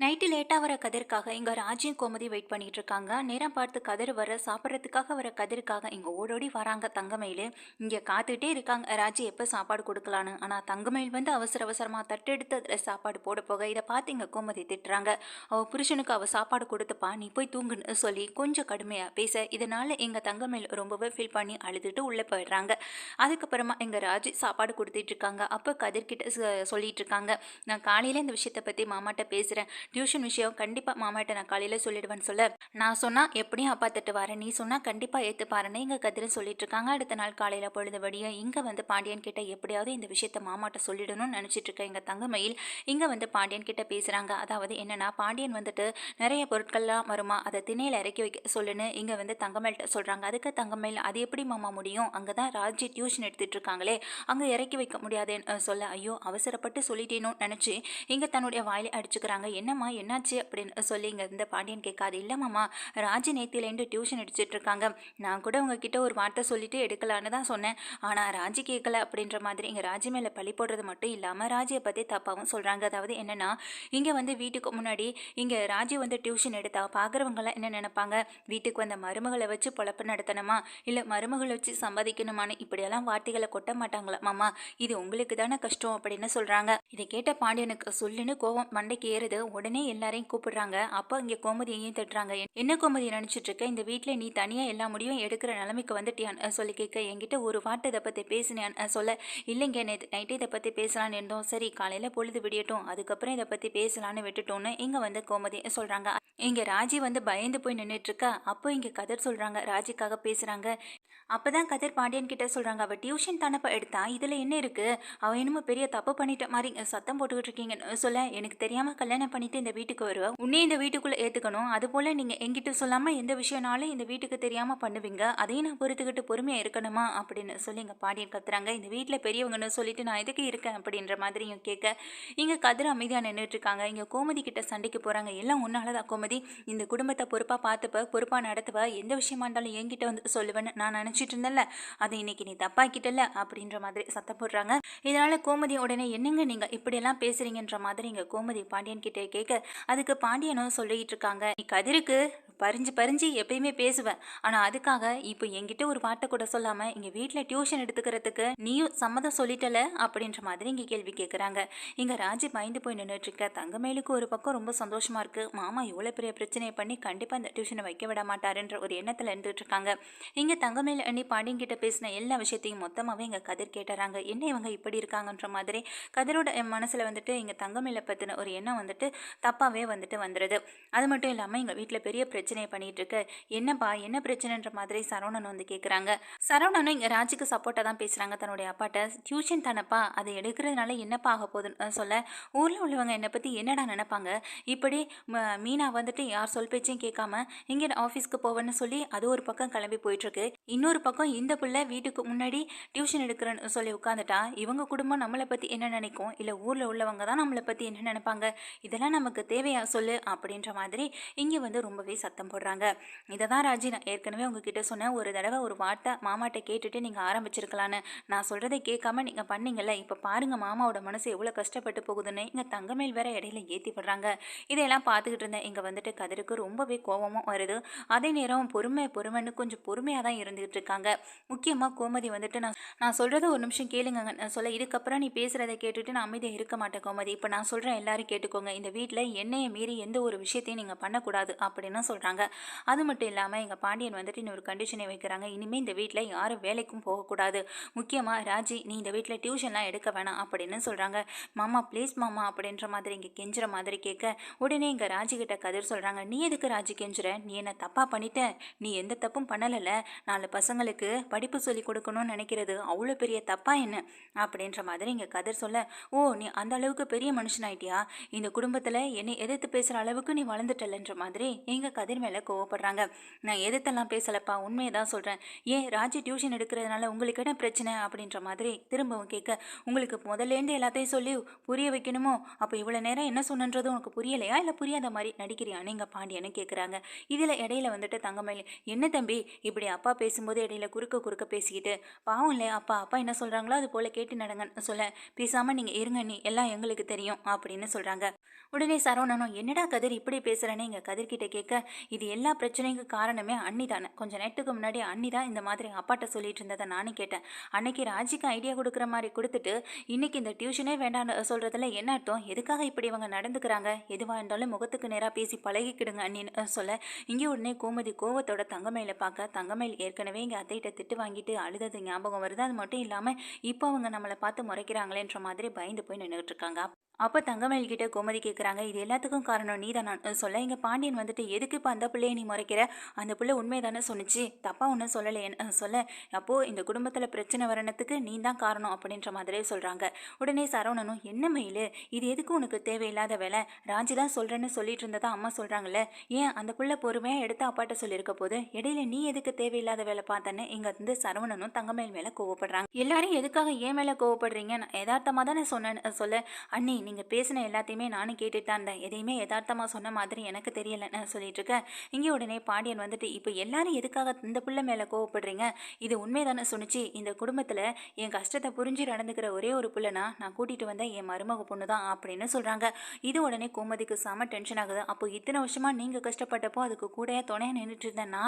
Night லேட்டாக வர கதிர்க்காக இங்கே ராஜ்யம் கோமதி வெயிட் பண்ணிட்டு இருக்காங்க நேரம் பார்த்து கதிர் வர சாப்பிட்றதுக்காக வர கதிர்க்காக இங்கே ஓடோடி வராங்க தங்கமயில். இங்கே காத்துக்கிட்டே இருக்காங்க. ராஜி எப்போ சாப்பாடு கொடுக்கலான்னு? ஆனால் தங்கமயில் வந்து அவசர அவசரமாக தட்டெடுத்து அதில் சாப்பாடு போட போக இதை பார்த்து இங்கே கோமதி திட்டுறாங்க. அவள் புருஷனுக்கு அவள் சாப்பாடு கொடுத்துப்பா நீ போய் தூங்குன்னு சொல்லி கொஞ்சம் கடுமையாக பேச இதனால் எங்கள் தங்கமயில் ரொம்பவே ஃபீல் பண்ணி அழுதுட்டு உள்ளே போயிடுறாங்க. அதுக்கப்புறமா எங்கள் ராஜி சாப்பாடு கொடுத்துட்டு இருக்காங்க அப்போ கதிர்கிட்ட சொ- சொல்லிட்டு இருக்காங்க நான் காலையில் இந்த விஷயத்தை பற்றி மாமாட்ட பேசுகிறேன் டியூஷன் விஷயம் கண்டிப்பாக மாமாட்ட நான் காலையில் சொல்லிடுவேன்னு சொல்ல. நான் சொன்னால் எப்படியும் அப்பா திட்டு வரேன் நீ சொன்னால் கண்டிப்பாக ஏற்றுப்பாருன்னு இங்கே கதிரன் சொல்லிட்டு இருக்காங்க அடுத்த நாள் காலையில் பொழுதுபடிய இங்கே வந்து பாண்டியன் கிட்ட எப்படியாவது இந்த விஷயத்தை மாமாட்ட சொல்லிடணும்னு நினச்சிட்டு இருக்கேன் எங்கள் தங்கமயில் இங்கே வந்து பாண்டியன் கிட்ட பேசுகிறாங்க அதாவது என்னென்னா பாண்டியன் வந்துட்டு நிறைய பொருட்கள்லாம் வருமா அதை திணையில் இறக்கி வைக்க சொல்லுன்னு இங்கே வந்து தங்கமேல்கிட்ட சொல்கிறாங்க அதுக்கு தங்கமேல் அது எப்படி மாமா முடியும்? அங்கே தான் ராஜி டியூஷன் எடுத்துகிட்டு இருக்காங்களே அங்கே இறக்கி வைக்க முடியாதுன்னு சொல்ல ஐயோ அவசரப்பட்டு சொல்லிட்டேனும் நினச்சி இங்கே தன்னுடைய வாயிலை அடிச்சுக்கிறாங்க. என்னம்மா என்னாச்சு அப்படின்னு சொல்லி இங்கே இந்த பாண்டியன் கேட்காது. இல்லைம்மாம்மா ராஜி நேத்திலேருந்து டியூஷன் அடிச்சிட்டு இருக்காங்க. நான் கூட உங்ககிட்ட ஒரு வார்த்தை சொல்லிட்டு எடுக்கலான்னு தான் சொன்னேன். ஆனால் ராஜி கேட்கல அப்படின்ற மாதிரி இங்கே ராஜி மேலே பழி போடுறது மட்டும் இல்லாமல் ராஜியை பற்றி தப்பாகவும் சொல்கிறாங்க அதாவது என்னென்னா இங்கே வந்து வீட்டுக்கு முன்னாடி இங்கே ராஜி வந்து டியூஷன் எடுத்தா பார்க்குறவங்களாம் என்ன நினைப்பாங்க? வீட்டுக்கு வந்த மருமகளை வச்சு பொழப்பு நடத்தணுமா? இல்லை மருமகளை வச்சு சம்பாதிக்கணுமான்னு இப்படியெல்லாம் வார்த்தைகளை கொட்ட மாட்டாங்களா? மாமா இது உங்களுக்கு தானே கஷ்டம் அப்படின்னு சொல்கிறாங்க இதை கேட்ட பாண்டியனுக்கு சொல்லுன்னு கோவம் மண்டைக்கு ஏறுது. உடனே உடனே எல்லாரையும் கூப்பிடுறாங்க. அப்போ இங்கே கோமதியையும் திட்டுறாங்க. என்ன கோமதி நினச்சிட்டு இருக்க இந்த வீட்டில் நீ தனியாக எல்லா முடிவும் எடுக்கிற நிலைமைக்கு வந்துட்டியான். சொல்லி கேட்க என்கிட்ட ஒரு வார்த்தை இதை பற்றி பேசினேன் சொல்ல இல்லைங்க நேற்று நைட்டு இதை பற்றி பேசலான்னு இருந்தோம். சரி காலையில் பொழுது விடியட்டும். அதுக்கப்புறம் இதை பற்றி பேசலான்னு விட்டுட்டோன்னு இங்கே வந்து கோமதி சொல்கிறாங்க இங்கே ராஜி வந்து பயந்து போய் நின்றுட்டு இருக்கா அப்போ இங்கே கதர் சொல்கிறாங்க ராஜிக்காக பேசுகிறாங்க அப்போ தான் கதிர் பாண்டியன் கிட்ட சொல்கிறாங்க அவள் டியூஷன் தானப்ப எடுத்தா? இதில் என்ன இருக்குது அவள் என்னமோ பெரிய தப்பு பண்ணிட்ட மாதிரி சத்தம் போட்டுக்கிட்டு இருக்கீங்கன்னு சொல்ல எனக்கு தெரியாமல் கல்யாணம் பண்ணிட்டு இந்த வீட்டுக்கு வருவா. உன்னே இந்த வீட்டுக்குள்ளே ஏற்றுக்கணும் அதுபோல் நீங்கள் எங்கிட்ட சொல்லாமல் எந்த விஷயம்னாலும் இந்த வீட்டுக்கு தெரியாமல் பண்ணுவீங்க. அதையும் நான் பொறுத்துக்கிட்டு பொறுமையாக இருக்கணுமா? அப்படின்னு சொல்லி எங்கள் பாண்டியன் கத்துறாங்க. இந்த வீட்டில் பெரியவங்கன்னு சொல்லிட்டு நான் எதுக்கு இருக்கேன்? அப்படின்ற மாதிரியும் கேட்க இங்கே கதிர் அமைதியாக நின்றுட்டுருக்காங்க இங்கே கோமதி கிட்ட சண்டைக்கு போகிறாங்க எல்லாம் உன்னால தான் கோமதி. இந்த குடும்பத்தை பொறுப்பாக பார்த்துப்ப பொறுப்பாக நடத்துவ. எந்த விஷயமா இருந்தாலும் என்கிட்ட வந்து சொல்லுவேன்னு நான் நினச்சிட்டு இருந்தேன்ல அதை இன்னைக்கு நீ தப்பாக்கிட்டல அப்படின்ற மாதிரி சத்தம் போடுறாங்க. இதனால கோமதி உடனே என்னங்க நீங்கள் இப்படியெல்லாம் பேசுறீங்கன்ற மாதிரி இங்கே கோமதி பாண்டியன் கிட்ட கேட்க அதுக்கு பாண்டியனும் சொல்லிக்கிட்டு இருக்காங்க. நீ கதிருக்கு பறிஞ்சு பறிஞ்சு எப்பயுமே பேசுவேன் ஆனால் அதுக்காக இப்போ என்கிட்ட ஒரு வார்த்தை கூட சொல்லாமல் இங்கே வீட்டில் டியூஷன் எடுத்துக்கிறதுக்கு நீயும் சம்மதம் சொல்லிட்டல? அப்படின்ற மாதிரி இங்கே கேள்வி கேட்குறாங்க இங்கே ராஜி பயந்து போய் நின்றுட்டு இருக்க தங்கமேலுக்கு ஒரு பக்கம் ரொம்ப சந்தோஷமா இருக்கு. மாமா இவ்வளோ பெரிய பிரச்சனையை பண்ணி கண்டிப்பாக இந்த டியூஷனை வைக்க விட மாட்டாருன்ற ஒரு எண்ணத்தில் இருந்துட்டு இருக்காங்க இங்கே தங்கமேல் அண்ணி பாண்டியன் கிட்ட பேசின எல்லா விஷயத்தையும் மொத்தமாகவே இங்கே கதிர் கேட்டுறாங்க. என்ன இவங்க இப்படி இருக்காங்கன்ற மாதிரி கதிரோட மனசில் வந்துட்டு இங்கே தங்கமில்லை பற்றின ஒரு எண்ணம் வந்துட்டு தப்பாகவே வந்துட்டு வந்துடுது அது மட்டும் இல்லாமல் எங்கள் வீட்டில் பெரிய பிரச்சனையை பண்ணிகிட்டு இருக்கு. என்னப்பா என்ன பிரச்சனைன்ற மாதிரி சரவணன் வந்து கேட்குறாங்க சரவணனும் இங்கே ராஜுக்கு சப்போர்ட்டாக தான் பேசுகிறாங்க தன்னுடைய அப்பாட்ட டியூஷன் தானப்பா அதை எடுக்கிறதுனால என்னப்பா ஆக போகுதுன்னு சொல்ல? ஊரில் உள்ளவங்க என்னை பற்றி என்னடா நினைப்பாங்க? இப்படி ம- மீனா வந்துட்டு யார் சொல் பேச்சையும் கேட்காம இங்கே ஆஃபீஸ்க்கு போவேன்னு சொல்லி அது ஒரு பக்கம் கிளம்பி போயிட்டுருக்கு இன்னொரு பக்கம் இந்த பிள்ளை வீட்டுக்கு முன்னாடி டியூஷன் எடுக்கிறேன்னு சொல்லி உட்காந்துட்டா இவங்க குடும்பம் நம்மளை பற்றி என்ன நினைக்கும்? இல்லை ஊரில் உள்ளவங்க தான் நம்மளை பற்றி என்ன நினைப்பாங்க? இதெல்லாம் நமக்கு தேவையா சொல்லு? அப்படின்ற மாதிரி இங்கே வந்து ரொம்பவே சத்தம் போடுறாங்க. இதை தான் ராஜி நான் ஏற்கனவே உங்ககிட்ட சொன்னேன். ஒரு தடவை ஒரு வார்த்தை மாமாட்ட கேட்டுட்டு நீங்கள் ஆரம்பிச்சிருக்கலான்னு. நான் சொல்கிறதை கேட்காம நீங்கள் பண்ணீங்கல்ல. இப்போ பாருங்கள் மாமாவோட மனசு எவ்வளோ கஷ்டப்பட்டு போகுதுன்னு. இங்கே தங்கமேல் வேற இடையில ஏற்றி விடுறாங்க. இதையெல்லாம் பார்த்துக்கிட்டு இருந்தேன் இங்கே வந்துட்டு கதிருக்கு ரொம்பவே கோபமும் வருது. அதே நேரம் பொறுமை பொறுமைன்னு கொஞ்சம் பொறுமையாக தான் இருந்துகிட்டு இருக்காங்க. முக்கியமாக கோமதி வந்துட்டு நான் நான் சொல்கிறத ஒரு நிமிஷம் கேளுங்க நான் சொல்ல இதுக்கப்புறம் நீ பேசுகிறத கேட்டுட்டு நான் அமைதியாக இருக்க மாட்டேன் கோமதி. இப்போ நான் சொல்கிறேன் எல்லாரும் கேட்டுக்கோங்க. இந்த வீட்டில் என்னையை மீறி எந்த ஒரு விஷயத்தையும் நீங்கள் பண்ணக்கூடாது அப்படின்னு சொல்கிறாங்க அது மட்டும் இல்லாமல் எங்கள் பாண்டியன் வந்துட்டு இன்னொரு கண்டிஷனை வைக்கிறாங்க. இனிமேல் இந்த வீட்டில் யாரும் வேலைக்கும் போகக்கூடாது. முக்கியமாக ராஜி நீ இந்த வீட்டில் டியூஷன்லாம் எடுக்க வேணாம் அப்படின்னு சொல்கிறாங்க மாமா ப்ளீஸ் மாமா அப்படின்ற மாதிரி இங்கே கெஞ்சுற மாதிரி கேட்க உடனே இங்கே ராஜிக்கிட்ட கதிர் சொல்கிறாங்க நீ எதுக்கு ராஜி கெஞ்சுற? நீ என்ன தப்பாக பண்ணிட்ட? நீ எந்த தப்பும் பண்ணலைல்ல. நாலு பசங்களுக்கு படிப்பு சொல்லி கொடுக்கணும்னு நினைக்கிறது அவ்வளோ பெரிய தப்பா என்ன? அப்படின்ற மாதிரி இங்கே கதிர் சொல்ல ஓ நீ அந்த அளவுக்கு பெரிய மனுஷனாயிட்டியா? இந்த குடும்பத்தில் என்னை எதிர்த்து பேசுகிற அளவுக்கு நீ வளர்ந்துட்டலன்ற மாதிரி எங்கள் கதிர் மேலே கோவப்படுறாங்க. நான் எதிர்த்தெல்லாம் பேசலப்பா உண்மையை தான் சொல்கிறேன் ஏன் ராஜி டியூஷன் எடுக்கிறதுனால உங்களுக்கு என்ன பிரச்சனை? அப்படின்ற மாதிரி திரும்பவும் கேட்க உங்களுக்கு முதல்லேருந்து எல்லாத்தையும் சொல்லி புரிய வைக்கணுமோ? அப்போ இவ்வளோ நேரம் என்ன சொன்னன்றது உனக்கு புரியலையா? இல்லை புரியாத மாதிரி நடிக்கிறியான்னு எங்கள் பாண்டியன்னு கேட்குறாங்க இதில் இடையில வந்துட்டு தங்கமயில் என்ன தம்பி இப்படி அப்பா பேசும்போது இடையில குறுக்க குறுக்க பேசிக்கிட்டு பாவம் இல்லையா அப்பா அப்பா என்ன சொல்கிறாங்களோ அது போல் கேட்டு நடங்கன்னு சொல்ல பேசாமல் நீங்கள் இருங்க நீ எல்லாம் எங்களுக்கு தெரியும் அப்படின்னு சொல்கிறாங்க உடனே சரவணனும் என்னடா கதிர் இப்படி பேசுகிறேன்னு எங்கள் கதிர்கிட்ட கேட்க இது எல்லா பிரச்சனைக்கும் காரணமே அண்ணி தானே. கொஞ்சம் நேரத்துக்கு முன்னாடி அண்ணி தான் இந்த மாதிரி அப்பாட்ட சொல்லிட்டு இருந்ததை நானும் கேட்டேன். அன்னைக்கு ராஜிக்கு ஐடியா கொடுக்குற மாதிரி கொடுத்துட்டு இன்னைக்கு இந்த டியூஷனே வேண்டாம்னு சொல்கிறதுல என்ன அர்த்தம்? எதுக்காக இப்படி இவங்க நடந்துக்கிறாங்க? எதுவாக இருந்தாலும் முகத்துக்கு நேராக பேசி பழகிக்கிடுங்க அண்ணின்னு சொல்ல. இங்கே உடனே கோமதி கோவத்தோட தங்கமயில பார்க்க தங்கமயில் ஏற்கனவே இங்கே அத்தைகிட்ட திட்டு வாங்கிட்டு அழுதது ஞாபகம் வருது. அது மட்டும் இல்லாமல் இப்போ அவங்க நம்மளை பார்த்து முறைக்கிறாங்களேன்ற மாதிரி பயந்து போய் நின்றுட்டு இருக்காங்க. அப்போ தங்கமயில் கிட்ட கோமதி கேட்குறாங்க இது எல்லாத்துக்கும் காரணம் நீ தான் சொல்ல இங்கே பாண்டியன் வந்துட்டு எதுக்கு இப்போ அந்த பிள்ளையை நீ முறைக்கிற? அந்த பிள்ளை உண்மை தானே சொன்னிச்சு தப்பாக ஒன்றும் சொல்லலையேன்னு சொல்ல. அப்போது இந்த குடும்பத்தில் பிரச்சனை வரணுத்துக்கு நீ தான் காரணம் அப்படின்ற மாதிரியே சொல்கிறாங்க உடனே சரவணனும் என்ன மயில்? இது எதுக்கு உனக்கு தேவையில்லாத வேலை? ராஜி தான் சொல்கிறேன்னு சொல்லிட்டு இருந்ததா அம்மா சொல்கிறாங்களே ஏன் அந்த பிள்ளை பொறுமையாக எடுத்து அப்பாட்ட சொல்லியிருக்க போது இடையில நீ எதுக்கு தேவையில்லாத வேலை பார்த்தேன்னு இங்கே வந்து சரவணனும் தங்கமயில் மேலே கோவப்படுறாங்க. எல்லாரும் எதுக்காக ஏன் மேலே கோவப்படுறீங்க? நான் யதார்த்தமாக தானே சொன்னேன்னு சொல்ல. அண்ணி நீங்கள் பேசின எல்லாத்தையுமே நானும் கேட்டுட்டு தான் இருந்தேன். எதையுமே யதார்த்தமாக சொன்ன மாதிரி எனக்கு தெரியலைன்னு சொல்லிட்டு இருக்கேன். இங்கே உடனே பாண்டியன் வந்துட்டு இப்போ எல்லாரும் எதுக்காக இந்த பிள்ளை மேலே கோவப்படுறீங்க? இது உண்மைதானே சொன்னிச்சு? இந்த குடும்பத்தில் என் கஷ்டத்தை புரிஞ்சு நடந்துக்கிற ஒரே ஒரு பிள்ளைனா நான் கூட்டிகிட்டு வந்த என் மருமக பொண்ணு தான் அப்படின்னு சொல்கிறாங்க இது உடனே கோமதிக்கு செம டென்ஷன் ஆகுது. அப்போ இத்தனை வருஷமாக நீங்கள் கஷ்டப்பட்டப்போ அதுக்கு கூட துணையாக நின்றுட்டு இருந்தேன்னா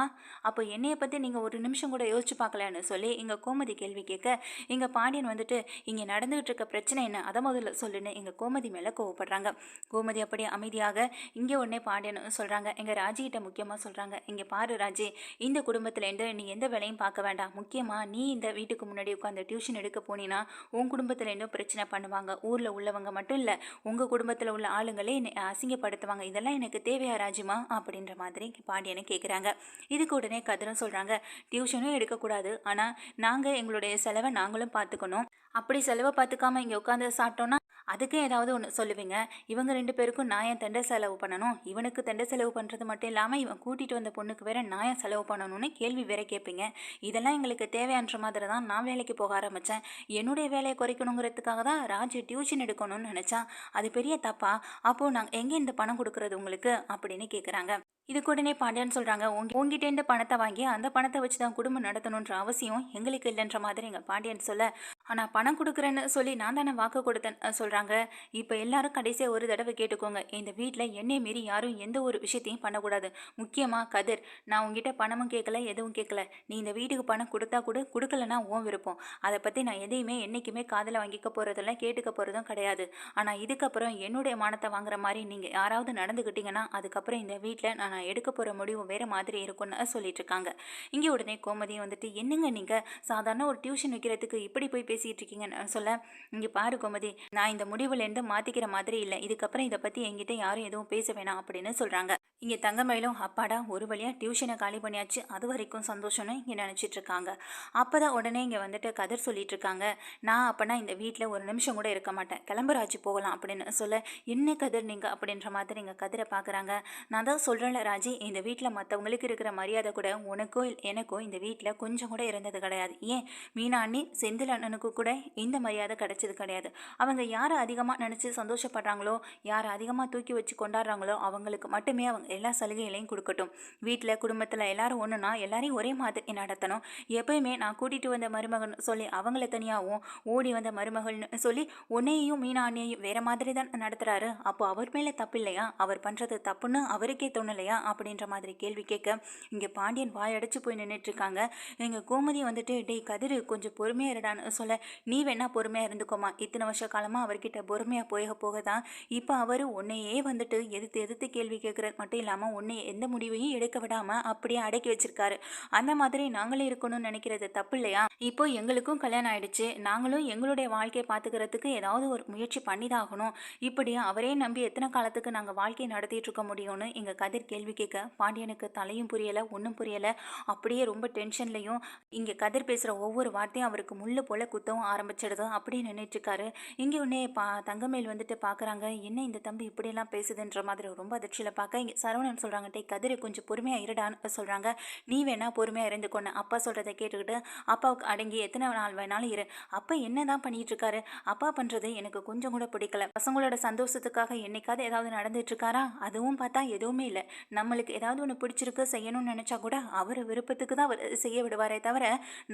அப்போ என்னையை பற்றி நீங்கள் ஒரு நிமிஷம் கூட யோசிச்சு பார்க்கலன்னு சொல்லி இங்கே கோமதி கேள்வி கேட்க இங்கே பாண்டியன் வந்துட்டு இங்கே நடந்துகிட்டு இருக்க பிரச்சனை என்ன? அதை முதல்ல சொல்லுன்னு எங்கள் கோமதி கோமதி மேலே கோவப்படுறாங்க. கோமதி அப்படி அமைதியாக இங்கே உடனே பாண்டியன்னு சொல்கிறாங்க எங்கள் ராஜிகிட்ட முக்கியமாக சொல்கிறாங்க இங்கே பாரு ராஜி இந்த குடும்பத்துலேருந்து நீ எந்த வேலையும் பார்க்க வேண்டாம். முக்கியமாக நீ இந்த வீட்டுக்கு முன்னாடி உட்காந்து டியூஷன் எடுக்க போனீன்னா உன் குடும்பத்துலேருந்தும் பிரச்சனை பண்ணுவாங்க. ஊரில் உள்ளவங்க மட்டும் இல்லை உங்கள் குடும்பத்தில் உள்ள ஆளுங்களே என்னை அசிங்கப்படுத்துவாங்க. இதெல்லாம் எனக்கு தேவையா ராஜிமா அப்படின்ற மாதிரி பாண்டியனை கேட்குறாங்க இதுக்கு உடனே கதிரம் சொல்கிறாங்க டியூஷனும் எடுக்கக்கூடாது ஆனால் நாங்கள் எங்களுடைய செலவை நாங்களும் பார்த்துக்கணும். அப்படி செலவை பார்த்துக்காம இங்கே உட்காந்து சாப்பிட்டோன்னா அதுக்கு ஏதாவது ஒன்று சொல்லுவீங்க. இவங்க ரெண்டு பேருக்கும் நான் ஏன் தண்டை செலவு பண்ணணும்? இவனுக்கு தண்டை செலவு பண்ணுறது மட்டும் இல்லாமல் இவன் கூட்டிகிட்டு வந்த பொண்ணுக்கு வேற நான் ஏன் செலவு பண்ணணும்னு கேள்வி வேற கேட்பீங்க. இதெல்லாம் எங்களுக்கு தேவையான்ற மாதிரி தான் நான் வேலைக்கு போக ஆரம்பித்தேன் என்னுடைய வேலையை குறைக்கணுங்கிறதுக்காக தான் ராஜ் டியூஷன் எடுக்கணும்னு நினச்சான். அது பெரிய தப்பா? அப்போது நாங்கள் எங்கே இந்த பணம் கொடுக்குறது உங்களுக்கு? அப்படின்னு கேட்குறாங்க இது உடனே பாண்டியன் சொல்கிறாங்க உங்க உங்ககிட்டேருந்து பணத்தை வாங்கி அந்த பணத்தை வச்சு தான் குடும்பம் நடத்தணுன்ற அவசியம் எங்களுக்கு இல்லைன்ற மாதிரி எங்கள் பாண்டியன் சொல்ல ஆனால் பணம் கொடுக்குறேன்னு சொல்லி நான் தானே வாக்கு கொடுத்தேன் சொல்கிறாங்க இப்போ எல்லாரும் கடைசியாக ஒரு தடவை கேட்டுக்கோங்க. இந்த வீட்டில் என்னை மீறி யாரும் எந்த ஒரு விஷயத்தையும் பண்ணக்கூடாது. முக்கியமாக கதிர் நான் உங்ககிட்ட பணமும் கேட்கல எதுவும் கேட்கல. நீ இந்த வீட்டுக்கு பணம் கொடுத்தா கூட கொடுக்கலன்னா ஓம் விருப்பம். அதை பற்றி நான் எதையுமே என்றைக்குமே காதில் வாங்கிக்க போகிறதில்ல கேட்டுக்க போகிறதும் கிடையாது. ஆனால் இதுக்கப்புறம் என்னுடைய மானத்தை வாங்குற மாதிரி நீங்கள் யாராவது நடந்துக்கிட்டீங்கன்னா அதுக்கப்புறம் இந்த வீட்டில் நான் எடுக்க போகிற முடிவு வேறு மாதிரி இருக்கும்னு சொல்லிட்டு இருக்காங்க. இங்கே உடனே கோமதியும் வந்துட்டு என்னங்க நீங்கள் சாதாரண ஒரு டியூஷன் வைக்கிறதுக்கு இப்படி போய் பேசிகிட்டு இருக்கீங்கன்னு சொல்ல இங்கே பாரு கோமதி நான் இந்த முடிவுலேருந்து மாற்றிக்கிற மாதிரி இல்லை. இதுக்கப்புறம் இதை பற்றி என்கிட்ட யாரும் எதுவும் பேச வேணாம் அப்படின்னு சொல்கிறாங்க இங்கே தங்கமயிலும் அப்பாடா ஒரு வழியாக டியூஷனை காலி பண்ணியாச்சு. அது வரைக்கும் சந்தோஷம்னு இங்கே நினச்சிட்டு இருக்காங்க அப்போ தான் உடனே இங்கே வந்துட்டு கதர் சொல்லிட்டு இருக்காங்க நான் அப்போனா இந்த வீட்டில் ஒரு நிமிஷம் கூட இருக்க மாட்டேன். கிளம்புராஜு போகலாம் அப்படின்னு சொல்ல என்ன கதிர் நீங்கள் அப்படின்ற மாதிரி இங்கே கதிரை பார்க்குறாங்க நான் தான் சொல்கிறேன்ல ராஜி இந்த வீட்டில் மற்றவங்களுக்கு இருக்கிற மரியாதை கூட உனக்கோ எனக்கோ இந்த வீட்டில் கொஞ்சம் கூட இருந்தது கிடையாது. ஏன்? மீனாண்ணி செந்தில் அண்ணனுக்கு கூட இந்த மரியாதை கிடைச்சது கிடையாது. அவங்க யாரை அதிகமாக நினச்சி சந்தோஷப்படுறாங்களோ யாரை அதிகமாக தூக்கி வச்சு கொண்டாடுறாங்களோ அவங்களுக்கு மட்டுமே அவங்க எல்லா சலுகைகளையும் கொடுக்கட்டும். வீட்டில் குடும்பத்தில் எல்லாரும் ஒன்றுனா எல்லாரையும் ஒரே மாதிரி நடத்தணும். எப்பயுமே நான் கூட்டிகிட்டு வந்த மருமகன் சொல்லி அவங்கள தனியாகவும் ஓடி வந்த மருமகள்னு சொல்லி உன்னையும் மீனா வேறு மாதிரி தான் நடத்துகிறாரு அப்போ அவர் மேலே தப்பு இல்லையா? அவர் பண்ணுறது தப்புன்னு அவருக்கே தோணலையா? அப்படின்ற மாதிரி கேள்வி கேட்க இங்கே பாண்டியன் வாயடைச்சு போய் நின்றுட்டு இருக்காங்க. எங்கள் கோமதி வந்துட்டு டேய் கதிர் கொஞ்சம் பொறுமையாக இருடான்னு சொல்ல நீ வேணா பொறுமையாக இருந்துக்கோமா இத்தனை வருஷ காலமாக அவர்கிட்ட பொறுமையாக போக போக தான் இப்போ அவர் உன்னையே வந்துட்டு எதிர்த்து எதிர்த்து கேள்வி கேட்குறது மட்டும் இல்லாமல் உன்னை எந்த முடிவையும் எடுக்க விடாமல் அப்படியே அடக்கி வச்சிருக்காரு. அந்த மாதிரி நாங்களும் இருக்கணும்னு நினைக்கிறது தப்பு இல்லையா? இப்போ எங்களுக்கும் கல்யாணம் ஆயிடுச்சு. நாங்களும் எங்களுடைய வாழ்க்கையை பார்த்துக்கிறதுக்கு ஏதாவது ஒரு முயற்சி பண்ணி தான் ஆகணும் இப்படி அவரே நம்பி எத்தனை காலத்துக்கு நாங்கள் வாழ்க்கையை நடத்திட்டு இருக்க முடியும்னு எங்கள் கதிர் கேள்வி கேட்க பாண்டியனுக்கு தலையும் புரியலை ஒன்றும் புரியலை. அப்படியே ரொம்ப டென்ஷன்லையும் இங்கே கதிர் பேசுகிற ஒவ்வொரு வார்த்தையும் அவருக்கு முள்ளு போல குத்தவும் ஆரம்பிச்சிடுது. அப்படியே நின்றுட்டுருக்காரு இங்கே உடனே பா தங்கமேல் வந்துட்டு பார்க்குறாங்க என்ன இந்த தம்பி இப்படியெல்லாம் பேசுதுன்ற மாதிரி ரொம்ப அதிர்ச்சியில் பார்க்க இங்கே சரவணன் சொல்கிறாங்க டே கதிர் கொஞ்சம் பொறுமையாக இருடான்னு சொல்கிறாங்க நீ வேணா பொறுமையாக இருந்துக்கொண்டு அப்பா சொல்கிறத கேட்டுக்கிட்டு அப்பாவுக்கு அடங்கி எத்தனை நாள் வேணாலும் இரு. அப்பா என்ன தான் பண்ணிட்டு இருக்காரு அப்பா பண்றது எனக்கு கொஞ்சம் கூட பிடிக்கல. பசங்களோட சந்தோஷத்துக்காக என்னைக்காவது ஏதாவது நடந்துட்டு இருக்காரா அதுவும் பார்த்தா எதுவுமே இல்லை. நம்மளுக்கு ஏதாவது ஒன்று பிடிச்சிருக்கு செய்யணும்னு நினைச்சா கூட அவர் விருப்பத்துக்கு தான் அவர் செய்ய விடுவாரே தவிர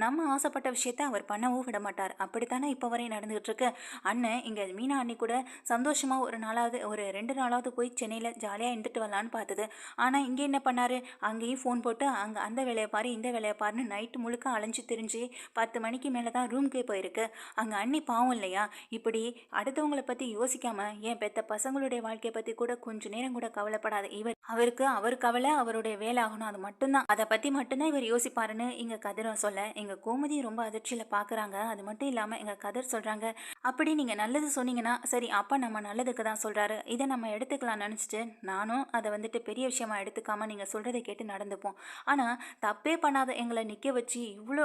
நம்ம ஆசைப்பட்ட விஷயத்த அவர் பண்ணவும் விட மாட்டார். அப்படித்தானே இப்போ வரை நடந்துகிட்டு இருக்கு அண்ணன் இங்கே மீனா அண்ணி கூட சந்தோஷமாக ஒரு நாளாவது ஒரு ரெண்டு நாளாவது போய் சென்னையில் ஜாலியாக இருந்துட்டு வரலான்னு பார்த்தது ஆனால் இங்கே என்ன பண்ணார்? அங்கேயும் ஃபோன் போட்டு அங்கே அந்த வேலையை பாரு இந்த வேலையை பாருன்னு நைட்டு முழுக்க அலைஞ்சு திரிஞ்சு பத்து மணிக்கு மேலே தான் ரூம்க்கே போயிருக்கு. அங்கே அண்ணி பாவம் இல்லையா? இப்படி அடுத்தவங்கள பற்றி யோசிக்காமல் என் பெத்த பசங்களுடைய வாழ்க்கையை பற்றி கூட கொஞ்சம் நேரம் கூட கவலைப்படாது. இவர் அவருக்கு அவர் கவலை அவருடைய வேலை ஆகணும். அது மட்டும்தான். அதை பற்றி மட்டும்தான் இவர் யோசிப்பாருன்னு இங்கே கதிரம் சொல்ல எங்கள் கோமதி ரொம்ப அதிர்ச்சியில் பார்க்குறாங்க அது மட்டும் இல்லாமல் எங்கள் கதிர் சொல்கிறாங்க அப்படி நீங்கள் நல்லது சொன்னீங்கன்னா சரி அப்பா நம்ம நல்லதுக்கு தான் சொல்கிறாரு இதை நம்ம எடுத்துக்கலாம் நினச்சிட்டு நானும் அதை வந்துட்டு பெரிய விஷயமா எடுத்துக்காமல் நீங்கள் சொல்கிறத கேட்டு நடந்துப்போம். ஆனால் தப்பே பண்ணாத எங்களை நிற்க வச்சு இவ்வளோ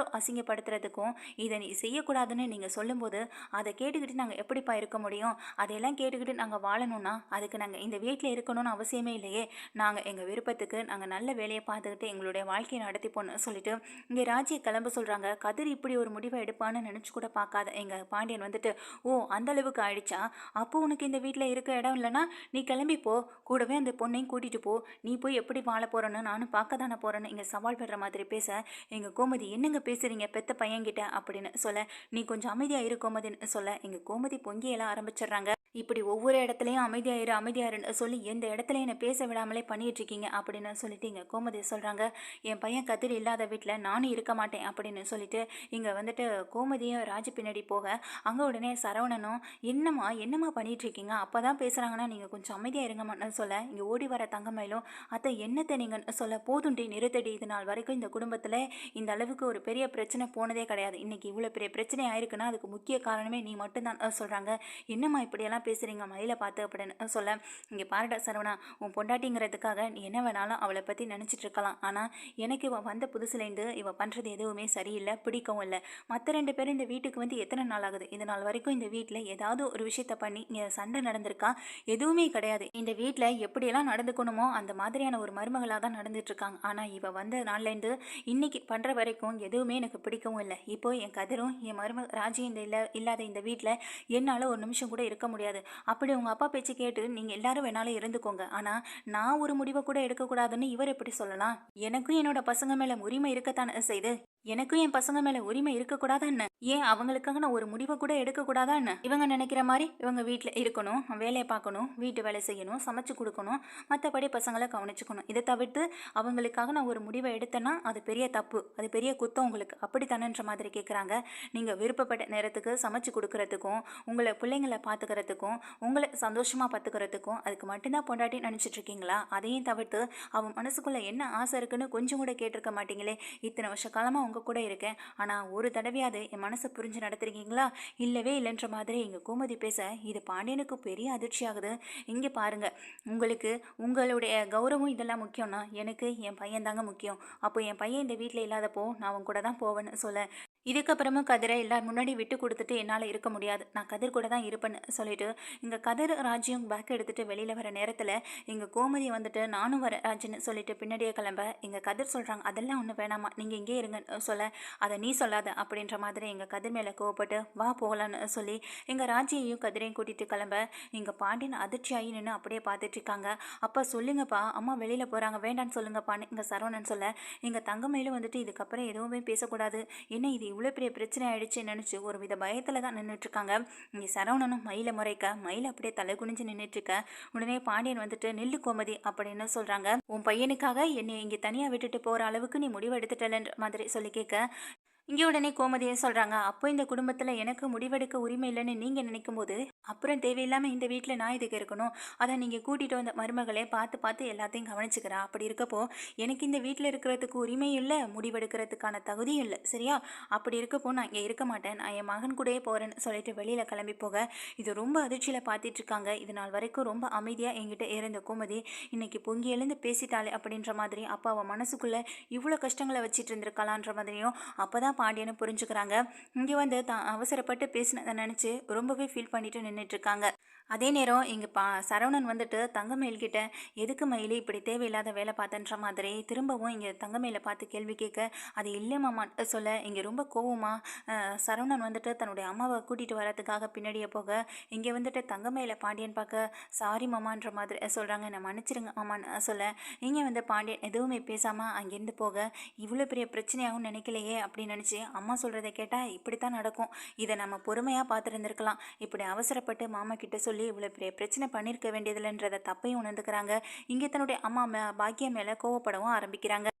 அசிங்கப்படுத்துறதுக்கும் இதை நீ செய்யக்கூடாதுன்னு நீங்கள் சொல்லும்போது அதை கேட்டுக்கிட்டு நாங்கள் எப்படிப்பா இருக்க முடியும்? அதையெல்லாம் கேட்டுக்கிட்டு நாங்கள் வாழணும்னா அதுக்கு நாங்கள் இந்த வீட்டில் இருக்கணும்னு அவசியமே இல்லையே. நாங்கள் எங்கள் விருப்பத்துக்கு நாங்கள் நல்ல வேலையை பார்த்துக்கிட்டு எங்களுடைய வாழ்க்கையை நடத்திப்போன்னு சொல்லிட்டு இங்கே ராஜியை கிளம்ப சொல்கிறாங்க கதிர் இப்படி ஒரு முடிவை எடுப்பான்னு நினச்சி கூட பார்க்காத. எங்கள் பாண்டியன் வந்துட்டு ஓ அந்த அளவுக்கு ஆயிடுச்சா? அப்போ உனக்கு இந்த வீட்டில் இருக்க இடம் இல்லைன்னா நீ கிளம்பி போ. கூடவே அந்த பொண்ணையும் கூட்டிகிட்டு போ. நீ போய் எப்படி வாழ போகிறேன்னு நானும் பார்க்க தானே போகிறேன்னு இங்கே சவால் பெற மாதிரி பேச. எங்கள் கோமதி என்னங்க பேசுகிறீங்க பெத்த பையன்கிட்ட அப்படின்னு சொல்ல நீ கொஞ்சம் அமைதியாக இரு கோமதின்னு சொல்ல எங்கள் கோமதி பொங்கியெல்லாம் ஆரம்பிச்சிடுறாங்க. இப்படி ஒவ்வொரு இடத்துலையும் அமைதியாயிரு அமைதியாயிருன்னு சொல்லி எந்த இடத்துல என்னை பேச விடாமலே பண்ணிட்டு இருக்கீங்க அப்படின்னு சொல்லிட்டு இங்கே கோமதி சொல்கிறாங்க என் பையன் கதிர் இல்லாத வீட்டில் நானும் இருக்க மாட்டேன் அப்படின்னு சொல்லிட்டு இங்கே வந்துட்டு கோமதியும் ராஜு பின்னாடி போக அங்கே உடனே சரவணனும் என்னம்மா என்னம்மா பண்ணிகிட்ருக்கீங்க இருக்கீங்க அப்போ தான் பேசுகிறாங்கன்னா நீங்கள் கொஞ்சம் அமைதியாக இருங்கம்மான்னு சொல்ல. இங்கே ஓடி வர தங்கமயிலும் அத்தை என்னத்தை நீங்கள் சொல்ல? போதுண்டி நிறுத்தடி. இது நாள் வரைக்கும் இந்த குடும்பத்தில் இந்த அளவுக்கு ஒரு பெரிய பிரச்சனை போனதே கிடையாது. இன்னைக்கு இவ்வளோ பெரிய பிரச்சனை ஆயிருக்குன்னா அதுக்கு முக்கிய காரணமே நீ மட்டும்தான் சொல்கிறாங்க என்னம்மா இப்படியெல்லாம் பேசுகிறீங்க மயில பார்த்து அப்படின்னு சொல்ல இங்கே பாருடா சரவணா உன் பொண்டாட்டிங்கிறதுக்காக நீ என்ன வேணாலும் அவளை பற்றி நினச்சிட்டு இருக்கலாம். ஆனால் எனக்கு இவன் வந்த புதுசுலேருந்து இவன் பண்ணுறது எதுவுமே சரியில்லை பிடிக்கவும் இல்லை. மற்ற ரெண்டு பேரும் இந்த வீட்டுக்கு வந்து எத்தனை நாள் ஆகுது? இது நாள் வரைக்கும் இந்த வீட்டில் ஏதாவது ஒரு விஷயத்த பண்ணி இங்கே சண்டை நடந்திருக்கா? எதுவுமே கிடையாது. இந்த வீட்டில் எப்படியெல்லாம் நடந்துக்கணுமோ அந்த மாதிரியான ஒரு மருமகளாக தான் நடந்துட்டுருக்காங்க ஆனால் இவள் வந்த நாள்லேருந்து இன்றைக்கி பண்ணுற வரைக்கும் எதுவுமே எனக்கு பிடிக்கவும் இல்லை. இப்போ என் கதிரும் என் மருமக ராஜி இந்த இல்லை இல்லாத இந்த வீட்டில் என்னால் ஒரு நிமிஷம் கூட இருக்க முடியாது. அப்படி உங்கள் அப்பா பேச்சு கேட்டு நீங்கள் எல்லாரும் வேணாலும் இருந்துக்கோங்க. ஆனால் நான் ஒரு முடிவை கூட எடுக்கக்கூடாதுன்னு இவர் எப்படி சொல்லலாம்? எனக்கும் என்னோட பசங்க மேலே உரிமை இருக்கத்தானே செய்து? எனக்கும் என் பசங்க மேலே உரிமை இருக்கக்கூடாதா என்ன ஏன் அவங்களுக்காக நான் ஒரு முடிவை கூட எடுக்கக்கூடாதா என்ன இவங்க நினைக்கிற மாதிரி இவங்க வீட்டில் இருக்கணும் வேலையை பார்க்கணும் வீட்டு வேலை செய்யணும் சமைச்சு கொடுக்கணும் மற்றபடி பசங்களை கவனிச்சுக்கணும். இதை தவிர்த்து அவங்களுக்காக நான் ஒரு முடிவை எடுத்தேன்னா அது பெரிய தப்பு அது பெரிய குத்தம் உங்களுக்கு. அப்படி மாதிரி கேட்குறாங்க நீங்கள் விருப்பப்பட்ட நேரத்துக்கு சமைச்சு கொடுக்கறதுக்கும் உங்களை பிள்ளைங்களை பார்த்துக்கிறதுக்கும் உங்களை சந்தோஷமாக பார்த்துக்கிறதுக்கும் அதுக்கு மட்டும்தான் பொண்டாட்டி நினச்சிட்டு இருக்கீங்களா? அதையும் தவிர்த்து அவன் மனசுக்குள்ளே என்ன ஆசை இருக்குன்னு கொஞ்சம் கூட கேட்டிருக்க மாட்டீங்களே. இத்தனை வருஷ காலமாக உங்கள் கூட இருக்கேன். ஆனால் ஒரு தடவையாவது என் மனசை புரிஞ்சு நடத்துறீங்களா? இல்லவே இல்லைன்ற மாதிரி எங்கள் கோமதி பேச இது பாண்டியனுக்கு பெரிய அதிர்ச்சி ஆகுது. இங்கே பாருங்கள் உங்களுக்கு உங்களுடைய கௌரவம் இதெல்லாம் முக்கியம்னா எனக்கு என் பையன் தாங்க முக்கியம். அப்போ என் பையன் இந்த வீட்டில் இல்லாதப்போ நான் அவன் கூட தான் போவேன்னு சொல்ல இதுக்கப்புறமும் கதிரை எல்லார் முன்னாடி விட்டு கொடுத்துட்டு என்னால் இருக்க முடியாது. நான் கதிர் கூட தான் இருப்பேன்னு சொல்லிட்டு இங்கே கதிர் ராஜ்யம் பேக் எடுத்துட்டு வெளியில் வர நேரத்தில் இங்கே கோமதி வந்துட்டு நானும் வர ராஜ்னு சொல்லிட்டு பின்னாடியே கிளம்ப இங்கே கதிர் சொல்கிறாங்க அதெல்லாம் ஒன்றும் வேணாமா நீங்கள் இங்கே இருங்கன்னு சொல்ல அதை நீ சொல்லாத அப்படின்ற மாதிரி எங்கள் கதிர் மேலே கோவப்பட்டு வா போகலான்னு சொல்லி எங்கள் ராஜியையும் கதிரையும் கூட்டிகிட்டு கிளம்ப இங்கே பாண்டியன் அதிர்ச்சியாகி நின்று அப்படியே பார்த்துட்டு இருக்காங்க. அப்பா சொல்லுங்கப்பா அம்மா வெளியில் போகிறாங்க வேண்டான்னு சொல்லுங்கப்பான்னு இங்கே சரவணன் சொல்ல எங்கள் தங்கமையிலும் வந்துட்டு இதுக்கப்புறம் எதுவுமே பேசக்கூடாது. என்ன இது இவ்வளோ பெரிய பிரச்சனை ஆயிடுச்சு நினச்சி ஒரு வித பயத்தில் தான் நின்றுட்டுருக்காங்க இங்கே சரவணனும் மயிலை முறைக்க மயில் அப்படியே தலை குனிஞ்சு நின்றுட்டு இருக்க உடனே பாண்டியன் வந்துட்டு நெல்லு கோமதி அப்படின்னு சொல்கிறாங்க உன் பையனுக்காக என்னை இங்கே தனியாக விட்டுட்டு போகிற அளவுக்கு நீ முடிவு எடுத்துட்டலன்ற மாதிரி சொல்லி கேட்க. இங்கே உடனே கோமதியை சொல்கிறாங்க அப்போ இந்த குடும்பத்தில் எனக்கு முடிவெடுக்க உரிமை இல்லைன்னு நீங்கள் நினைக்கும் போது அப்புறம் தேவையில்லாமல் இந்த வீட்டில் நான் இதுக்கு இருக்கணும்? அதை நீங்கள் கூட்டிகிட்டு வந்த மருமகளே பார்த்து பார்த்து எல்லாத்தையும் கவனிச்சுக்கிறா. அப்படி இருக்கப்போ எனக்கு இந்த வீட்டில் இருக்கிறதுக்கு உரிமையும் இல்லை முடிவெடுக்கிறதுக்கான தகுதியும் இல்லை சரியா? அப்படி இருக்கப்போ நான் இங்கே இருக்க மாட்டேன். நான் என் மகன் கூடயே போகிறேன்னு சொல்லிட்டு வெளியில் கிளம்பி போக இது ரொம்ப அதிர்ச்சியில் பார்த்துட்டு இருக்காங்க. இது நாள் வரைக்கும் ரொம்ப அமைதியாக என்கிட்ட இருந்த கோமதி இன்னைக்கு பொங்கி எழுந்து பேசிட்டாளே அப்படின்ற மாதிரி அப்போ அவன் மனசுக்குள்ளே இவ்வளோ கஷ்டங்களை வச்சுட்டு இருந்திருக்கலான்ற மாதிரியும் அப்போ தான் பாண்டியனை புரிஞ்சுக்கிறாங்க. இங்கே வந்து தான் அவசரப்பட்டு பேசினதை நினச்சி ரொம்பவே ஃபீல் பண்ணிட்டு நின்றுட்டு இருக்காங்க. அதே நேரம் இங்கே பா சரவணன் வந்துட்டு தங்கமயில்கிட்ட எதுக்கு மயிலி இப்படி தேவையில்லாத வேலை பார்த்தன்ற மாதிரி? திரும்பவும் இங்கே தங்கமயிலை பார்த்து கேள்வி கேட்க அது இல்லைம்மா சொல்ல. இங்கே ரொம்ப கோவமா சரவணன் வந்துட்டு தன்னுடைய அம்மாவை கூட்டிகிட்டு வரதுக்காக பின்னாடியே போக இங்கே வந்துட்டு தங்கமயிலை பாண்டியன் பார்க்க சாரி மாமான்ற மாதிரி சொல்கிறாங்க என்னை மன்னிச்சிருங்க மாமான்னு சொல்ல. இங்கே வந்து பாண்டியன் எதுவுமே பேசாமல் அங்கேருந்து போக இவ்வளோ பெரிய பிரச்சனையாகவும் நினைக்கலையே? அப்படின்னு நினச்சி அம்மா சொல்கிறத கேட்டால் இப்படித்தான் நடக்கும். இதை நம்ம பொறுமையாக பார்த்துருந்துருக்கலாம். இப்படி அவசரப்பட்டு மாமா கிட்ட சொல்லி இவ்வளோ பெரிய பிரச்சனை பண்ணியிருக்க வேண்டியதில்லைன்றத தப்பையும் உணர்ந்துக்கிறாங்க. இங்கே தன்னுடைய அம்மா பாக்கியம் மேலே கோவப்படவும் ஆரம்பிக்கிறாங்க.